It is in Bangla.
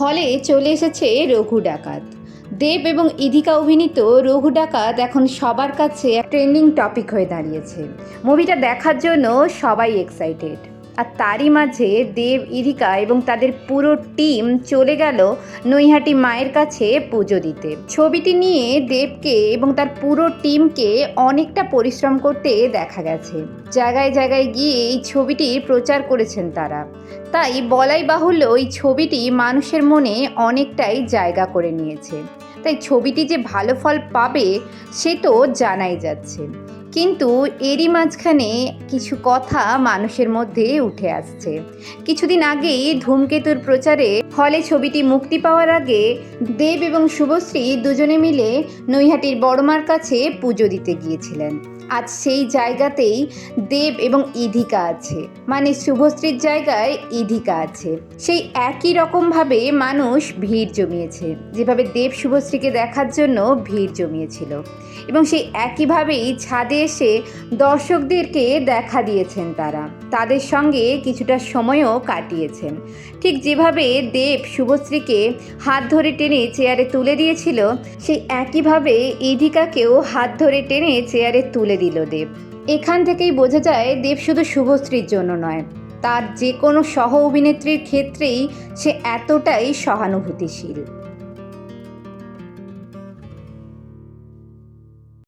হলে চলে এসেছে রঘু ডাকাত। দেব এবং ইধিকা অভিনীত রঘু ডাকাত এখন সবার কাছে ট্রেন্ডিং টপিক হয়ে দাঁড়িয়েছে। মুভিটা দেখার জন্য সবাই এক্সাইটেড আর তারই মাঝে দেব, ইরিকা এবং তাদের পুরো টিম চলে গেল নৈহাটি মায়ের কাছে পুজো দিতে। ছবিটি নিয়ে দেবকে এবং তার পুরো টিমকে অনেকটা পরিশ্রম করতে দেখা গেছে। জায়গায় জায়গায় গিয়ে এই ছবিটি প্রচার করেছেন তারা। তাই বলাই বাহুল্য এই ছবিটি মানুষের মনে অনেকটাই জায়গা করে নিয়েছে। তাই ছবিটি যে ভালো ফল পাবে, সে তো জানাই যাচ্ছে। কিন্তু এরই মাঝখানে কিছু কথা মানুষের মধ্যে উঠে আসছে। কিছুদিন আগেই ধূমকেতুর প্রচারে হলে ছবিটি মুক্তি পাওয়ার আগে দেব এবং শুভশ্রী দুজনে মিলে নৈহাটির বড়মার কাছে পুজো দিতে গিয়েছিলেন। আজ সেই জায়গাতেই দেব এবং ইধিকা আছে। মানে শুভশ্রীর জায়গায় ইধিকা আছে। সেই একই রকমভাবে মানুষ ভিড় জমিয়েছে। যেভাবে দেব শুভশ্রীকে দেখার জন্য ভিড় জমিয়েছিল। এবং সেই একইভাবেই ছাদে এসে দর্শকদেরকে দেখা দিয়েছেন তারা। তাদের সঙ্গে কিছুটা সময়ও কাটিয়েছেন। ঠিক যেভাবে দেব শুভশ্রীকে হাত ধরে টেনে চেয়ারে তুলে দিয়েছিল, সেই একইভাবে ইধিকাকেও হাত ধরে টেনে চেয়ারে তুলে দিল দেব। এখান থেকেই বোঝা যায়, দেব শুধু শুভশ্রীর জন্য নয়, তার যে কোনো সহ অভিনেত্রীর ক্ষেত্রেই সে এতটাই সহানুভূতিশীল।